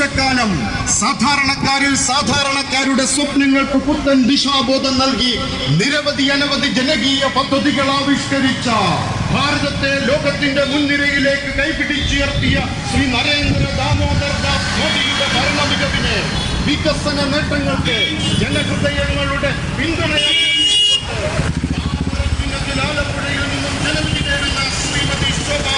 വർഷക്കാലം സാധാരണക്കാരിൽ സാധാരണക്കാരുടെ സ്വപ്നങ്ങൾക്ക് പുത്തൻ ദിശാബോധം നൽകി നിരവധി അനവധി ജനകീയ പദ്ധതികൾ ആവിഷ്കരിച്ച ഭാരതത്തെ ലോകത്തിന്റെ മുൻനിരയിലേക്ക് കൈപിടിച്ചുയർത്തിയ ശ്രീ നരേന്ദ്ര ദാമോദർ ദാസ് മോദിയുടെ ഭരണ മികവിന് വികസന നേട്ടങ്ങൾക്ക് ജനഹൃദയങ്ങളുടെ പിന്തുണയായി ആലപ്പുഴയിൽ നിന്നും ജനവിധി നേടുന്ന ശ്രീമതി ശോഭാ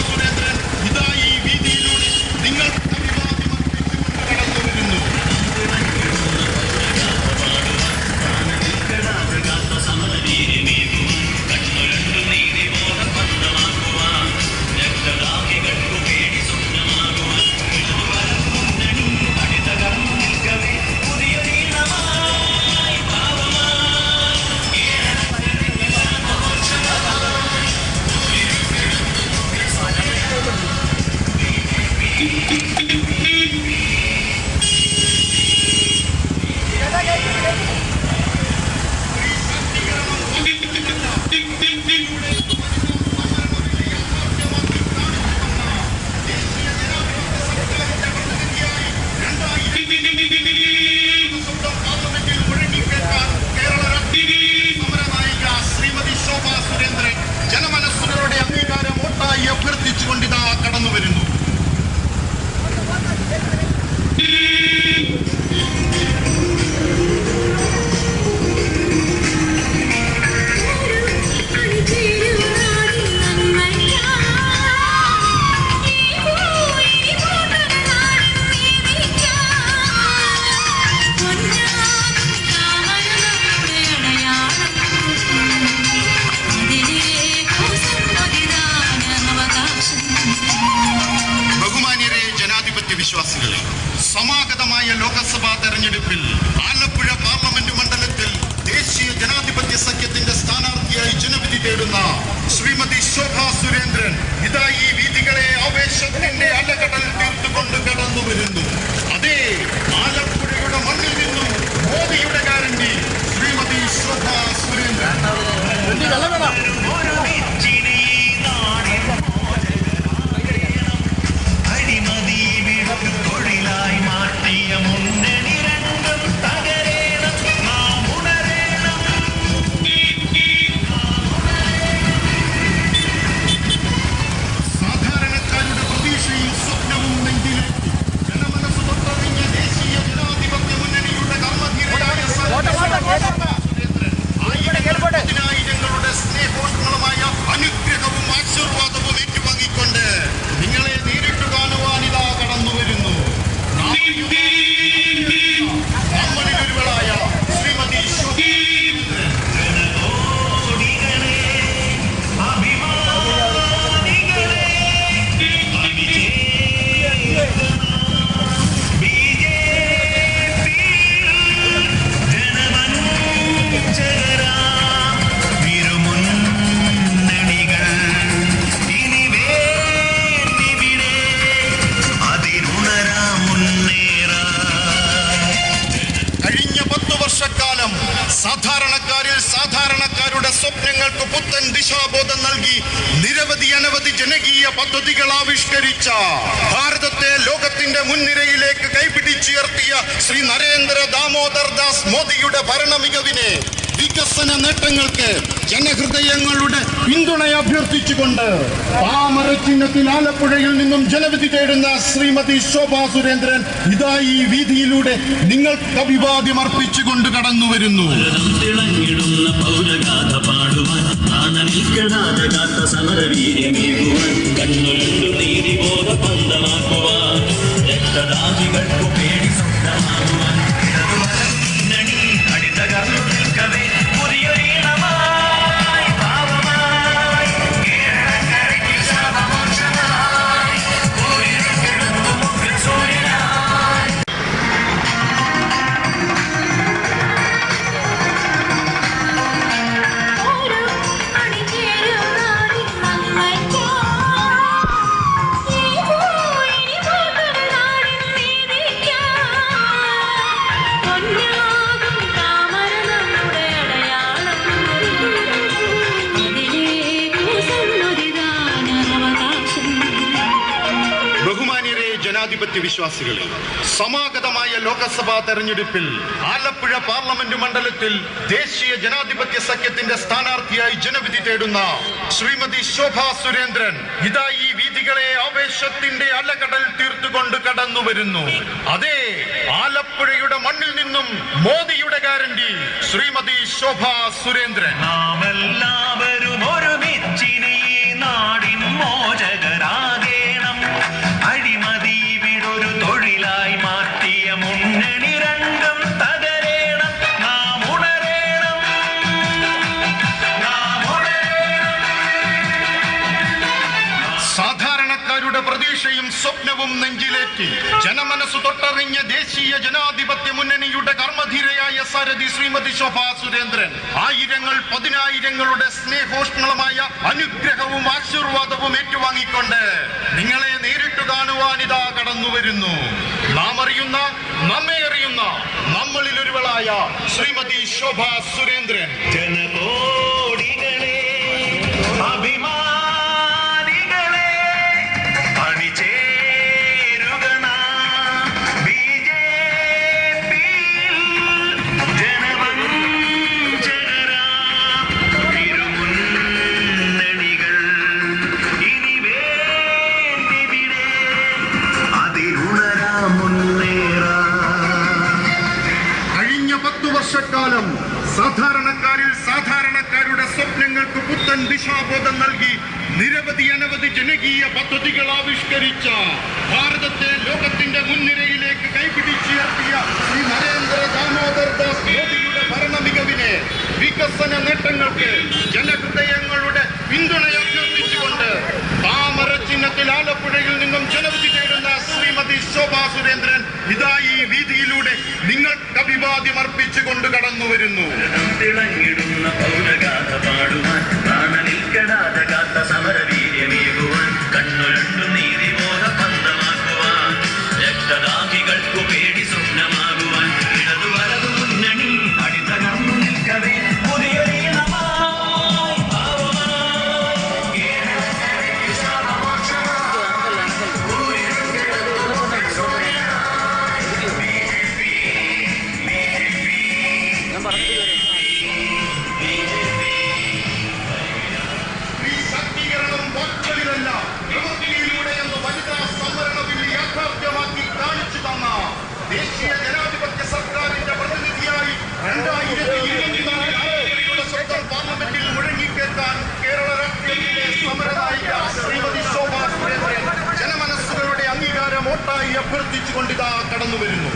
വോട്ടായി അഭ്യർത്ഥിച്ചുകൊണ്ട് ഇതാ കടന്നു വരുന്നു. തെരഞ്ഞെടുപ്പിൽ ആലപ്പുഴ പാർലമെന്റ് മണ്ഡലത്തിൽ ദേശീയ ജനാധിപത്യ സഖ്യത്തിന്റെ സ്ഥാനാർത്ഥിയായി ജനവിധി തേടുന്ന ശ്രീമതി ശോഭ സുരേന്ദ്രൻ. ഇതാ ഈ വീതികളെ ആവേശത്തിന്റെ അലകടൽ തീർത്തുകൊണ്ട് കടന്നു വരുന്നു. അതേ ആലപ്പുഴയുടെ മണ്ണിൽ നിന്നും മോദിയുടെ ഗ്യാരണ്ടി ശ്രീമതി ശോഭ സുരേന്ദ്രൻ. സാധാരണക്കാരിൽ സാധാരണക്കാരുടെ സ്വപ്നങ്ങൾക്ക് പുത്തൻ ദിശാബോധം നൽകി നിരവധി അനവധി ജനകീയ പദ്ധതികൾ ആവിഷ്കരിച്ച ഭാരതത്തെ ലോകത്തിന്റെ മുൻനിരയിലേക്ക് കൈപിടിച്ചുയർത്തിയ ശ്രീ നരേന്ദ്ര ദാമോദർ ദാസ് മോദിയുടെ ഭരണ മികവിനെ വികസന നേട്ടങ്ങൾക്ക് ജനഹൃദയങ്ങളുടെ പിന്തുണ അഭ്യർത്ഥിച്ചുകൊണ്ട് താമര ചിഹ്നത്തിൽ ആലപ്പുഴയിൽ നിന്നും ജനവിധി തേടുന്ന ശ്രീമതി ശോഭാ സുരേന്ദ്രൻ ഇതാ ഈ വീതിയിലൂടെ നിങ്ങൾക്ക് അഭിവാദ്യം അർപ്പിച്ചുകൊണ്ട് കടന്നു വരുന്നു തിളങ്ങിടുന്ന പൗരഗാഥ പാടുവാൻ ജനാധിപത്യ വിശ്വാസികളെ സമാഗതമായ ലോക്സഭാ തെരഞ്ഞെടുപ്പിൽ ആലപ്പുഴ പാർലമെന്റ് മണ്ഡലത്തിൽ ദേശീയ ജനാധിപത്യ സഖ്യത്തിന്റെ സ്ഥാനാർത്ഥിയായി ജനവിധി തേടുന്ന ശ്രീമതി ശോഭ സുരേന്ദ്രൻ ഇതാ ഈ വീതികളെ ആവേശത്തിന്റെ അലകടൽ തീർത്തുകൊണ്ട് കടന്നു വരുന്നു. അതെ ആലപ്പുഴയുടെ മണ്ണിൽ നിന്നും മോദിയുടെ ഗ്യാരണ്ടി ശ്രീമതി ശോഭ സുരേന്ദ്രൻ. നാം എല്ലാവരും ഒരുമിച്ചിനി നാടിൻ നാടിൻ പ്രതീക്ഷയും സ്വപ്നവും നെഞ്ചിലേറ്റി. ജനമനസ്സു തൊട്ടറിഞ്ഞ ദേശീയ ജനാധിപത്യ മുന്നണിയുടെ കർമ്മധീരയായ സാരഥി ശ്രീമതി ശോഭാ സുരേന്ദ്രൻ. ആയിരങ്ങൾ പതിനായിരങ്ങളുടെ സ്നേഹോഷ്ണമായ അനുഗ്രഹവും ആശീർവാദവും ഏറ്റുവാങ്ങിക്കൊണ്ട് നിങ്ങളെ നേരിട്ട് കാണുവാൻ ഇതാ കടന്നു വരുന്നു നാം അറിയുന്ന നമ്മെ അറിയുന്ന നമ്മളിൽ ഒരുവളായ ശ്രീമതി ശോഭാ സുരേന്ദ്രൻ. ജനകോടികളെ വർഷക്കാലം സാധാരണക്കാരിൽ സാധാരണക്കാരുടെ സ്വപ്നങ്ങൾക്ക് പുത്തൻ ദിശാബോധം നൽകി നിരവധി അനവധി ജനകീയ പദ്ധതികൾ ആവിഷ്കരിച്ച ഭാരതത്തെ ലോകത്തിന്റെ മുൻനിരയിലേക്ക് കൈപിടിച്ചുയർത്തിയ ശ്രീ നരേന്ദ്ര ദാമോദർ ദാസ് മോദിയുടെ ഭരണ മികവിനെ വികസന നേട്ടങ്ങൾക്ക് ജനഹൃദയങ്ങളുടെ പിന്തുണ അഭ്യർത്ഥിച്ചുകൊണ്ട് താമര ചിഹ്നത്തിൽ ആലപ്പുഴയിൽ നിന്നും ജനവിധി തേടുന്ന ശ്രീമതി ശോഭാ സുരേന്ദ്രൻ ഇതാ ഈ വീതിയിലൂടെ നിങ്ങൾക്ക് അഭിവാദ്യം കടന്നു വരുന്നു തിളങ്ങിടുന്ന വോട്ടായി അഭ്യർത്ഥിച്ചുകൊണ്ടിതാ കടന്നു വരുന്നു